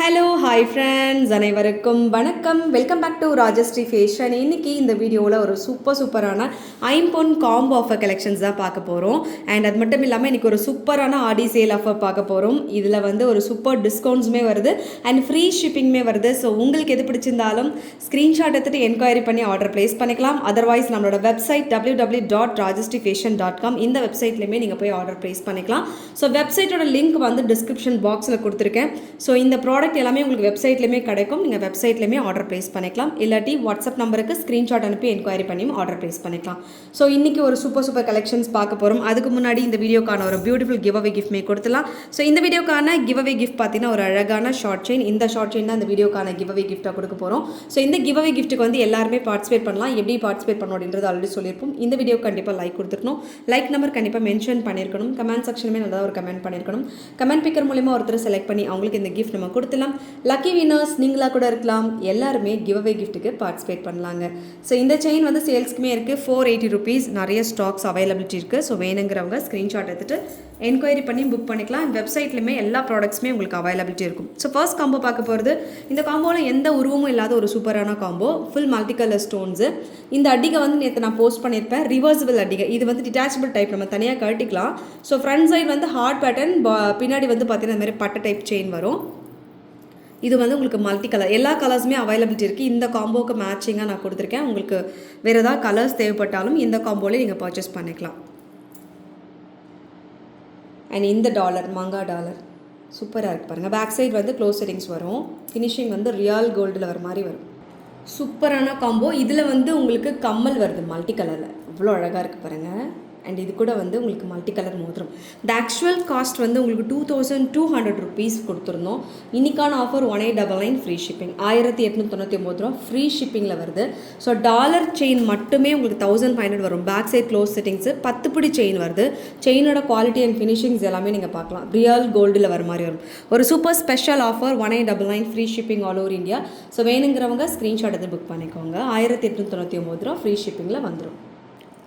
Hello hi friends அனைவருக்கும் வணக்கம். Welcome back to Rajashree fashion இன்றைக்கி இந்த வீடியோவில் ஒரு சூப்பர் சூப்பரான ஐம்பொன் காம்போ ஆஃபர் கலெக்ஷன்ஸ் தான் பார்க்க போகிறோம் அண்ட் அது மட்டும் இல்லாமல் இன்றைக்கி ஒரு சூப்பரான ஆடி சேல் ஆஃபர் பார்க்க போகிறோம் இதில் வந்து ஒரு சூப்பர் டிஸ்கவுண்ட்ஸுமே வருது. அண்ட் ஃப்ரீ ஷிப்பிங்குமே வருது. ஸோ உங்களுக்கு எது பிடிச்சிருந்தாலும் ஸ்க்ரீன்ஷாட் எடுத்துகிட்டு என்கொயரி பண்ணி ஆர்டர் ப்ளேஸ் பண்ணிக்கலாம். அதர்வைஸ் நம்மளோட website W W dot Rajashree fashion dot com இந்த வெப்சைட்லேயுமே நீங்கள் போய் ஆர்டர் ப்ளேஸ் பண்ணிக்கலாம். ஸோ வெப்சைட்டோட லிங்க் வந்து டிஸ்கிரிப்ஷன் பாக்ஸில் கொடுத்துருக்கேன். ஸோ இந்த ப்ராடக்ட் எல்லாமே உங்களுக்கு வெப்சைட்லேயுமே கிடைக்கும். நீங்கள் வெப்சைட்லேயுமே ஆர்டர் ப்ளேஸ் பண்ணிக்கலாம். இல்லாட்டி வாட்ஸ்அப் நம்பருக்கு ஸ்க்ரீன்ஷாட் அனுப்பி என்கொயரி பண்ணியும் ஆர்டர் ப்ளேஸ் பண்ணிக்கலாம். ஸோ இன்றைக்கி ஒரு சூப்பர் சூப்பர் கலெக்ஷன்ஸ் பார்க்க போகிறோம் அதுக்கு முன்னாடி இந்த வீடியோக்கான ஒரு பியூட்டிஃபுல் கிவ் அவே கிஃப்ட்மே கொடுத்துலாம் ஸோ இந்த வீடியோக்கான கிவ் அவே கிஃப்ட் பார்த்தீங்கன்னா ஒரு அழகான ஷார்ட் செயின் இந்த ஷார்ட் செயின் தான் இந்த வீடியோக்கான கிவ் அவே கிஃப்ட்டாக கொடுக்க போகிறோம் ஸோ இந்த கிவ் அவே கிஃப்ட்டுக்கு வந்து எல்லாருமே பார்ட்டிசிபேட் பண்ணலாம். எப்படி பார்ட்டிசிபேட் பண்ணணும் அப்படின்றது ஆல்ரெடி சொல்லியிருப்போம். இந்த வீடியோ கண்டிப்பாக லைக் கொடுத்துருக்கணும் லைக் நம்பர் கண்டிப்பாக மென்ஷன் பண்ணியிருக்கணும். கமெண்ட் செக்ஷனுமே நல்லா ஒரு கமெண்ட் பண்ணியிருக்கணும். கமெண்ட் பிக்கர் மூலிமா ஒருத்தர் செலக்ட் பண்ணி அவங்களுக்கு இந்த கிஃப்ட் நம்ம கொடுத்துலாம் லக்கி வினர்ஸ் நீங்களாக கூட இருக்கலாம். எல்லாருமே கிவ் அவே கிஃப்ட்டுக்கு பார்ட்டிசிபேட் பண்ணலாங்க. ஸோ இந்த செயின் வந்து சேல்ஸ்க்குமே இருக்குது ஃபோர் எயிட்டி ருபீஸ் நிறைய ஸ்டாக்ஸ் அவைலபிலிட்டி இருக்குது ஸோ வேணுங்கிறவங்க ஸ்க்ரீன்ஷாட் எடுத்துகிட்டு என்கொயரி பண்ணி புக் பண்ணிக்கலாம். வெப்சைட்லையுமே எல்லா ப்ராடக்ட்ஸுமே உங்களுக்கு அவைலபிலிட்டி இருக்கும். ஸோ ஃபர்ஸ்ட் காம்போ பார்க்க போகிறது இந்த காம்போவில் எந்த உருவமும் இல்லாத ஒரு சூப்பரான combo full multi colour stones இந்த அடிகை வந்து நேற்று நான் போஸ்ட் பண்ணியிருப்பேன். ரிவர்சிபிள் அடிகை. இது வந்து டிட்டாச்சபிள் டைப் நம்ம தனியாக கழட்டிக்கலாம். ஸோ ஃப்ரண்ட் சைட் வந்து ஹார்ட் பேட்டர்ன் பின்னாடி வந்து பார்த்தீங்கன்னா இந்த மாதிரி பட்டை டைப் செயின் வரும். இது வந்து உங்களுக்கு மல்டி கலர் எல்லா கலர்ஸுமே அவைலபிலிட்டி இருக்குது இந்த காம்போக்கு மேட்சிங்காக நான் கொடுத்துருக்கேன். உங்களுக்கு வேறு ஏதாவது கலர்ஸ் தேவைப்பட்டாலும் இந்த காம்போலே நீங்கள் பர்ச்சேஸ் பண்ணிக்கலாம். அண்ட் இந்த டாலர் மங்கா டாலர் சூப்பராக இருக்குது பாருங்கள் பேக் சைடு வந்து க்ளோஸ் செட்டிங்ஸ் வரும். ஃபினிஷிங் வந்து ரியல் கோல்டில் வர மாதிரி வரும். சூப்பரான காம்போ இதில் வந்து உங்களுக்கு கம்மல் வருது மல்டி கலரில் அவ்வளோ அழகாக இருக்குது பாருங்கள் அண்ட் இது கூட வந்து உங்களுக்கு மல்டி கலர் மோதிரம். த ஆக்சுவல் காஸ்ட் வந்து உங்களுக்கு two thousand two hundred rupees கொடுத்துருந்தோம். இன்றைக்கான offer one eight double nine free shipping ஆயிரத்தி எட்நூற்றி தொண்ணூற்றி ஒம்பது ரூபா ஃப்ரீ ஷிப்பிங்கில் வருது. ஸோ டாலர் செயின் மட்டுமே உங்களுக்கு தௌசண்ட் ஃபைவ் ஹண்ட்ரட் வரும். பேக் சைட் க்ளோஸ் செட்டிங்ஸு பத்து பிடி செயின் வருது. செயினோட குவாலிட்டி அண்ட் ஃபினிஷிங்ஸ் எல்லாமே நீங்கள் பார்க்கலாம். ரியல் கோல்டில் வர மாதிரி வரும். ஒரு super special offer one eight double nine free shipping all over India so வேணுங்கிறவங்க ஸ்க்ரீன்ஷாட் எடுத்து புக் பண்ணிக்கோங்க. ஆயிரத்தி எட்நூற்றி தொண்ணூற்றி ஒம்பது ரூபா ஃப்ரீ ஷிப்பிங்கில் வந்துடும்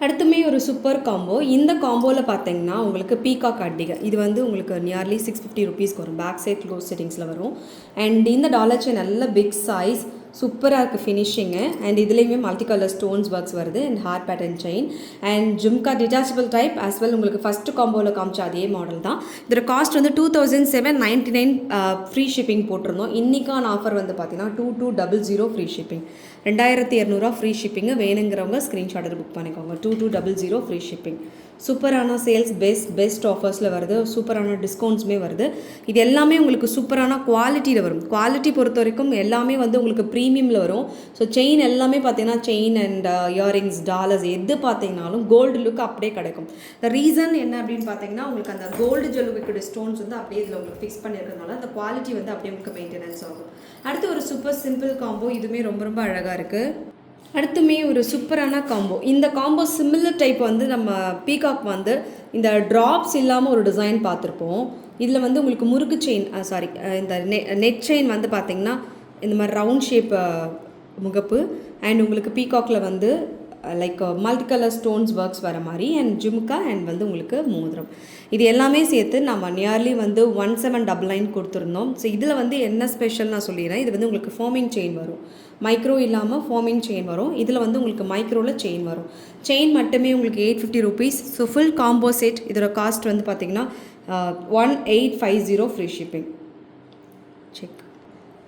அடுத்துமே ஒரு சூப்பர் காம்போ இந்த காம்போவில் பார்த்தீங்கன்னா உங்களுக்கு பீகாக் அட்டிகை இது வந்து உங்களுக்கு நியர்லி சிக்ஸ் ஃபிஃப்டி ருபீஸ்க்கு வரும். பேக் சைட் க்ளோஸ் செட்டிங்ஸில் வரும். அண்ட் இந்த டாலர் செயின் நல்ல பிக் சைஸ் சூப்பராக இருக்குது ஃபினிஷிங்கு அண்ட் இதுலேயுமே மல்டி கலர் ஸ்டோன்ஸ் ஒர்க்ஸ் வருது and heart pattern chain and jhumka detachable type as well உங்களுக்கு ஃபஸ்ட்டு காம்போவில் காமிச்ச அதே மாடல் தான். இதோட காஸ்ட் வந்து two thousand seven ninety nine free shipping போட்டிருந்தோம். இன்றைக்கான ஆஃபர் வந்து பார்த்தீங்கன்னா two two double zero free shipping ரெண்டாயிரத்தி இரநூறுவா ஃப்ரீ ஷிப்பிங்கு வேணுங்கிறவங்க ஸ்க்ரீன்ஷாட் எடுத்து புக் பண்ணிக்கோங்க. Two two double zero free shipping சூப்பரான சேல்ஸ் பெஸ்ட் பெஸ்ட் ஆஃபர்ஸில் வருது. சூப்பரான டிஸ்கவுண்ட்ஸுமே வருது. இது எல்லாமே உங்களுக்கு சூப்பரான குவாலிட்டியில் வரும். குவாலிட்டி பொறுத்த வரைக்கும் எல்லாமே வந்து உங்களுக்கு ப்ரீமியமில் வரும். ஸோ செயின் எல்லாமே பார்த்தீங்கன்னா செயின் அண்ட் இயரிங்ஸ் டாலர்ஸ் எது பார்த்தீங்கனாலும் கோல்டு லுக் அப்படியே கிடைக்கும். ரீசன் என்ன அப்படின்னு பார்த்தீங்கன்னா உங்களுக்கு அந்த கோல்டு ஜல்லுக்கு ஸ்டோன்ஸ் வந்து அப்படியே இதில் உங்களுக்கு ஃபிக்ஸ் பண்ணியிருக்கிறதுனால அந்த குவாலிட்டி வந்து அப்படியே உங்களுக்கு மெயின்டெனன்ஸ் ஆகும். அடுத்து ஒரு சூப்பர் சிம்பிள் காம்போ இதுவுமே ரொம்ப ரொம்ப அழகாக இருக்குது அடுத்துமே ஒரு சூப்பரான காம்போ இந்த காம்போ சிமிலர் டைப் வந்து நம்ம பீகாக் வந்து இந்த ட்ராப்ஸ் இல்லாமல் ஒரு டிசைன் பார்த்துருப்போம். இதில் வந்து உங்களுக்கு முறுக்கு செயின் சாரி இந்த நெ நெட் செயின் வந்து பார்த்திங்கன்னா இந்த மாதிரி ரவுண்ட் ஷேப் முகப்பு. அண்ட் உங்களுக்கு பீகாக்கில் வந்து like multi colour stones works வர மாதிரி அண்ட் ஜும்கா அண்ட் வந்து உங்களுக்கு மோதிரம். இது எல்லாமே சேர்த்து நம்ம நியர்லி வந்து ஒன் செவன் டபுள் நைன் கொடுத்துருந்தோம். ஸோ இதில் வந்து என்ன ஸ்பெஷல் நான் சொல்லிடுறேன். இது வந்து உங்களுக்கு ஃபோமிங் செயின் வரும். மைக்ரோ இல்லாமல் ஃபோமிங் செயின் வரும். இதில் வந்து உங்களுக்கு மைக்ரோவில் செயின் வரும். செயின் மட்டுமே உங்களுக்கு eight fifty rupees so full combo set இதோட காஸ்ட் வந்து பார்த்திங்கன்னா one eight five zero free shipping check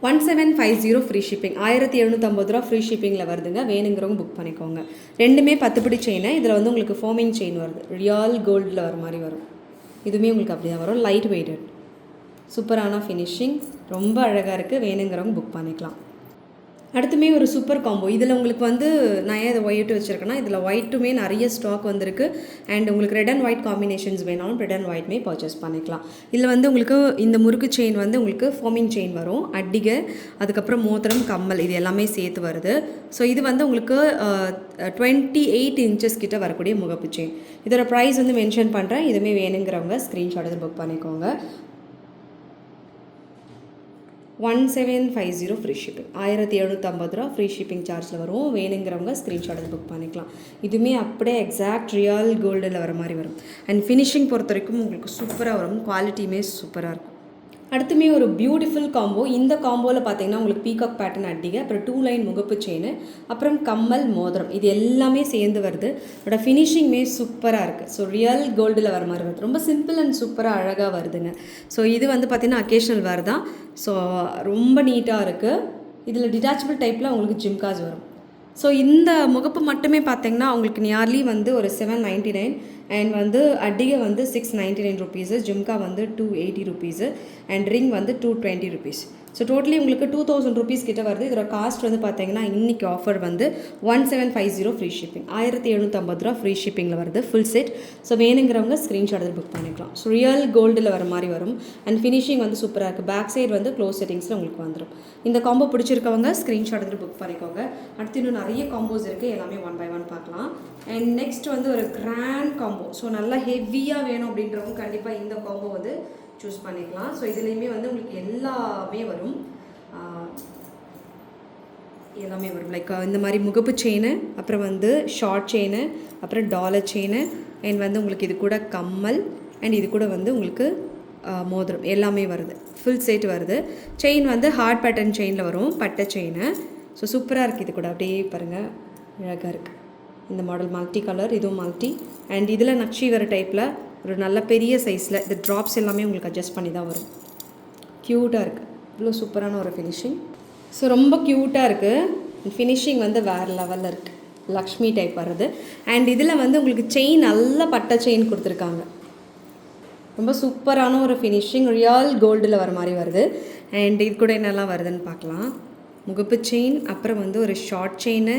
one seven five zero free shipping ஆயிரத்தி எழுநூற்றம்பது ரூபா ஃப்ரீ ஷிப்பிங்கில் வருதுங்க. வேணுங்கிறவங்க புக் பண்ணிக்கோங்க. ரெண்டுமே பத்து பிடி செயின் இதில் வந்து உங்களுக்கு ஃபோமிங் செயின் வருது. ரியல் கோல்டில் வர மாதிரி வரும். இதுவுமே உங்களுக்கு அப்படி தான் வரும். லைட் வெயிட்டட் சூப்பரான ஃபினிஷிங் ரொம்ப அழகாக இருக்குது வேணுங்கிறவங்க புக் பண்ணிக்கலாம். அடுத்துமே ஒரு சூப்பர் காம்போ இதில் உங்களுக்கு வந்து நான் ஏன் இதை ஒயிட்டு வச்சுருக்கேன்னா இதில் ஒயிட்டுமே நிறைய ஸ்டாக் வந்திருக்கு. அண்ட் உங்களுக்கு ரெட் அண்ட் ஒயிட் காம்பினேஷன்ஸ் வேணாலும் ரெட் அண்ட் ஒயிட்மே பர்ச்சேஸ் பண்ணிக்கலாம். இதில் வந்து உங்களுக்கு இந்த முறுக்கு செயின் வந்து உங்களுக்கு ஃபோமிங் செயின் வரும். அட்டிகை அதுக்கப்புறம் மோத்திரம் கம்மல் இது எல்லாமே சேர்த்து வருது. ஸோ இது வந்து உங்களுக்கு டுவெண்ட்டி எயிட் இன்ச்சஸ் கிட்ட வரக்கூடிய முகப்பு செயின் இதோட ப்ரைஸ் வந்து மென்ஷன் பண்ணுறேன் இதுவுமே வேணுங்கிறவங்க ஸ்க்ரீன்ஷாட் புக் பண்ணிக்கோங்க. One seven five zero free shipping ஆயிரத்தி எழுநூற்றம்பது ரூபா ஃப்ரீ ஷிப்பிங் சார்ஜில் வரும். வேணுங்கிறவங்க ஸ்க்ரீன்ஷாட் எடுத்து புக் பண்ணிக்கலாம். இதுவுமே அப்படியே எக்ஸாக்ட் ரியல் கோல்டில் வர மாதிரி வரும். அண்ட் ஃபினிஷிங் பொறுத்த வரைக்கும் உங்களுக்கு சூப்பராக வரும். குவாலிட்டியுமே சூப்பராக இருக்கும். அடுத்துமே ஒரு பியூட்டிஃபுல் காம்போ இந்த காம்போவில் பார்த்தீங்கன்னா உங்களுக்கு பீகாக் பேட்டர்ன் அட்டிகை அப்புறம் டூ லைன் முகப்பு செயின் அப்புறம் கம்மல் மோதிரம். இது எல்லாமே சேர்ந்து வருது. அதோட ஃபினிஷிங்மே சூப்பராக இருக்குது ஸோ ரியல் கோல்டில் வர மாதிரி வருது. ரொம்ப சிம்பிள் அண்ட் சூப்பராக அழகாக வருதுங்க. ஸோ இது வந்து பார்த்திங்கன்னா அக்கேஷனல் வேர் தான். ஸோ ரொம்ப நீட்டாக இருக்குது இதில் டிட்டாச்சபிள் டைப்பில் உங்களுக்கு ஜிம்காஸ் வரும். ஸோ இந்த முகப்பு மட்டுமே பார்த்தீங்கன்னா உங்களுக்கு நியர்லி வந்து ஒரு செவன் நைன்ட்டி நைன் அண்ட் வந்து அடிகை வந்து six ninety nine rupees jhumka வந்து two eighty rupees and ring வந்து two twenty rupees so totally உங்களுக்கு டூ தௌசண்ட் ருபீஸ் கிட்ட வருது. இதோட காஸ்ட் வந்து பார்த்தீங்கன்னா இன்றைக்கி ஆஃபர் வந்து one seven five zero free shipping ஆயிரத்தி எழுநூற்றம்பது ரூபா ஃப்ரீ ஷிப்பிங்கில் வருது. ஃபுல் செட் ஸோ வேணுங்கிறவங்க ஸ்க்ரீன்ஷாட் புக் பண்ணிக்கலாம். ஸோ ரியல் கோல்டில் வர மாதிரி வரும். அண்ட் ஃபினிஷிங் வந்து சூப்பராக இருக்குது பேக் சைடு வந்து க்ளோஸ் செட்டிங்ஸில் உங்களுக்கு வந்துடும் இந்த காம்போ பிடிச்சிருக்கவங்க ஸ்க்ரீன்ஷாட் எடுத்து புக் பண்ணிக்கோங்க. அடுத்து இன்னும் நிறைய காம்போஸ் இருக்குது எல்லாமே ஒன் பை ஒன் பார்க்கலாம். அண்ட் நெக்ஸ்ட் வந்து ஒரு கிராண்ட் காம்போ ஸோ நல்லா ஹெவியாக வேணும் அப்படின்றவங்க கண்டிப்பாக இந்த காம்போ வந்து சூஸ் பண்ணிக்கலாம். ஸோ இதுலேயுமே வந்து உங்களுக்கு எல்லாமே வரும். எல்லாமே வரும். லைக் இந்த மாதிரி முகப்பு செயின் அப்புறம் வந்து ஷார்ட் செயின் அப்புறம் டாலர் செயின் அண்ட் வந்து உங்களுக்கு இது கூட கம்மல் அண்ட் இது கூட வந்து உங்களுக்கு மோதிரம். எல்லாமே வருது. ஃபுல் செட் வருது. செயின் வந்து ஹார்ட் பேட்டர்ன் செயினில் வரும். பட்டை செயின் ஸோ சூப்பராக இருக்குது இது கூட. அப்படியே பாருங்கள் அழகாக இருக்குது இந்த மாடல் மல்டி கலர் இதுவும் மல்டி அண்ட் இதில் நக்ஷி வர டைப்பில் ஒரு நல்ல பெரிய சைஸில் இந்த ட்ராப்ஸ் எல்லாமே உங்களுக்கு அட்ஜஸ்ட் பண்ணி தான் வரும். க்யூட்டாக இருக்குது இவ்வளோ சூப்பரான ஒரு ஃபினிஷிங் ஸோ ரொம்ப க்யூட்டாக இருக்குது ஃபினிஷிங் வந்து வேறு லெவலில் இருக்குது லக்ஷ்மி டைப் வருது அண்ட் இதில் வந்து உங்களுக்கு செயின் நல்ல பட்டை செயின் கொடுத்துருக்காங்க. ரொம்ப சூப்பரான ஒரு ஃபினிஷிங் ரியல் கோல்டில் வர மாதிரி வருது. அண்ட் இது கூட என்னெல்லாம் வருதுன்னு பார்க்கலாம். முகப்பு செயின் அப்புறம் வந்து ஒரு ஷார்ட் செயின்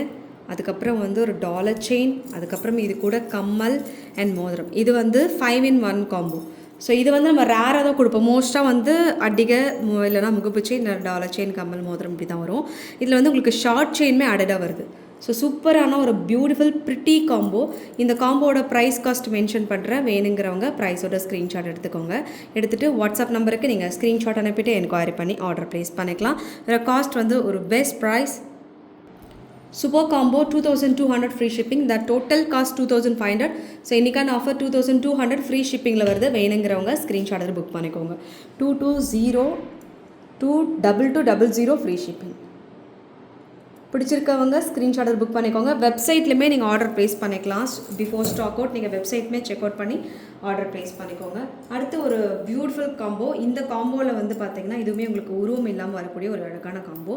அதுக்கப்புறம் வந்து ஒரு டாலர் செயின் அதுக்கப்புறம் இது கூட கம்மல் அண்ட் மோதிரம். இது வந்து five in one combo so இது வந்து நம்ம ரேராக தான் கொடுப்போம். மோஸ்ட்டாக வந்து அடிகை மு- இல்லைன்னா முகப்பு செயின் டாலர் செயின் கம்மல் மோதிரம் இப்படி தான் வரும். இதில் வந்து உங்களுக்கு ஷார்ட் செயின்மே அடடாக வருது. ஸோ சூப்பரான ஒரு பியூட்டிஃபுல் ப்ரிட்டி காம்போ இந்த காம்போட ப்ரைஸ் காஸ்ட் மென்ஷன் பண்ணுறேன் வேணுங்கிறவங்க ப்ரைஸோட ஸ்க்ரீன்ஷாட் எடுத்துக்கோங்க. எடுத்துகிட்டு வாட்ஸ்அப் நம்பருக்கு நீங்கள் ஸ்க்ரீன்ஷாட் அனுப்பிட்டு என்கொயரி பண்ணி ஆர்டர் ப்ளேஸ் பண்ணிக்கலாம். காஸ்ட் வந்து ஒரு best price super combo two thousand two hundred free shipping the total cost two thousand five hundred so இன்றைக்கான offer two thousand two hundred free ஷிப்பிங்கில் வருது. வேணுங்கிறவங்க ஸ்க்ரீன்ஷாட் எடுத்து புக் பண்ணிக்கோங்க. Two two zero two double two double zero free shipping பிடிச்சிருக்கவங்க screenshot book பண்ணிக்கோங்க. வெப்சைட்லையுமே நீங்கள் order place பண்ணிக்கலாம். Before stock out நீங்கள் வெப்சைட்மே செக் அவுட் பண்ணி ஆர்டர் ப்ளேஸ் பண்ணிக்கோங்க. அடுத்து ஒரு பியூட்டிஃபுல் காம்போ இந்த காம்போவில் வந்து பார்த்தீங்கன்னா இதுவுமே உங்களுக்கு உருவம் இல்லாமல் வரக்கூடிய ஒரு அழகான காம்போ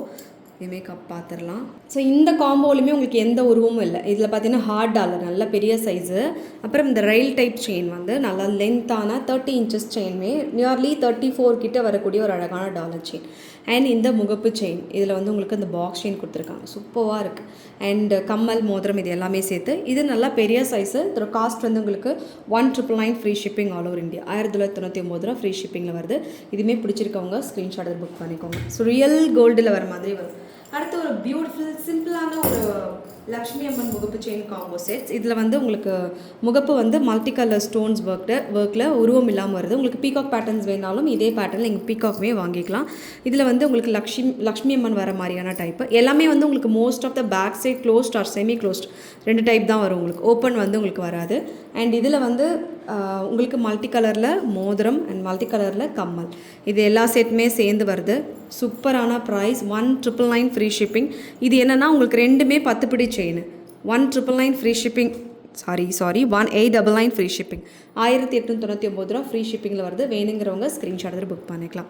இதுவுமே கப் பார்த்துடலாம் ஸோ இந்த காம்போலையுமே உங்களுக்கு எந்த உருவமும் இல்லை. இதில் பார்த்தீங்கன்னா ஹார்ட் டாலர் நல்ல பெரிய சைஸு அப்புறம் இந்த ரயில் டைப் செயின் வந்து நல்லா லென்த்தான தேர்ட்டி இன்ச்சஸ் செயின்மே நியர்லி தேர்ட்டி ஃபோர் கிட்ட வரக்கூடிய ஒரு அழகான டாலர் செயின் அண்ட் இந்த முகப்பு செயின் இதில் வந்து உங்களுக்கு இந்த பாக்ஸ் செயின் கொடுத்துருக்காங்க. சூப்பராக இருக்குது அண்ட் கம்மல் மோதிரம் இது எல்லாமே சேர்த்து இது நல்லா பெரிய சைஸு இதோட காஸ்ட் வந்து உங்களுக்கு one triple nine free shipping all over India ஆயிரத்தி தொள்ளாயிரத்தி தொண்ணூற்றி ஒம்பது ரூபா ஃப்ரீ ஷிப்பிங்கில் வருது. இதுவுமே பிடிச்சிருக்கவங்க ஸ்க்ரீன்ஷாட் புக் பண்ணிக்கோங்க. ஸோ ரியல் கோல்டில் வர மாதிரி வரும். அடுத்து ஒரு பியூட்டிஃபுல் சிம்பிளான ஒரு லக்ஷ்மி அம்மன் முகப்பு செயின் காம்போ செட்ஸ் இதில் வந்து உங்களுக்கு முகப்பு வந்து மல்டி கலர் ஸ்டோன்ஸ் ஒர்க்டு ஒர்க்கில் உருவம் இல்லாமல் வருது. உங்களுக்கு பீகாக் பேட்டர்ன்ஸ் வேணாலும் இதே பேட்டர்னில் நீங்கள் பீகாக்குமே வாங்கிக்கலாம். இதில் வந்து உங்களுக்கு லக்ஷ்மி லக்ஷ்மி அம்மன் வர மாதிரியான டைப்பு எல்லாமே வந்து உங்களுக்கு most of the back side closed or semi closed ரெண்டு டைப் தான் வரும் உங்களுக்கு. ஓப்பன் வந்து உங்களுக்கு வராது. அண்ட் இதில் வந்து உங்களுக்கு மல்டி கலரில் மோதிரம் அண்ட் மல்டி கலரில் கம்மல். இது எல்லா செட்டுமே சேர்ந்து வருது. சூப்பரான price one triple nine free shipping இது என்னென்னா உங்களுக்கு ரெண்டுமே பத்து பிடி chain one triple nine free shipping sorry sorry one eight double nine free shipping ஆயிரத்தி எட்நூற்றி தொண்ணூற்றி ஒம்பது ரூபா ஃப்ரீ ஷிப்பிங்கில் வருது. வேணுங்கிறவங்க ஸ்க்ரீன்ஷாட் எடுத்து புக் பண்ணிக்கலாம்.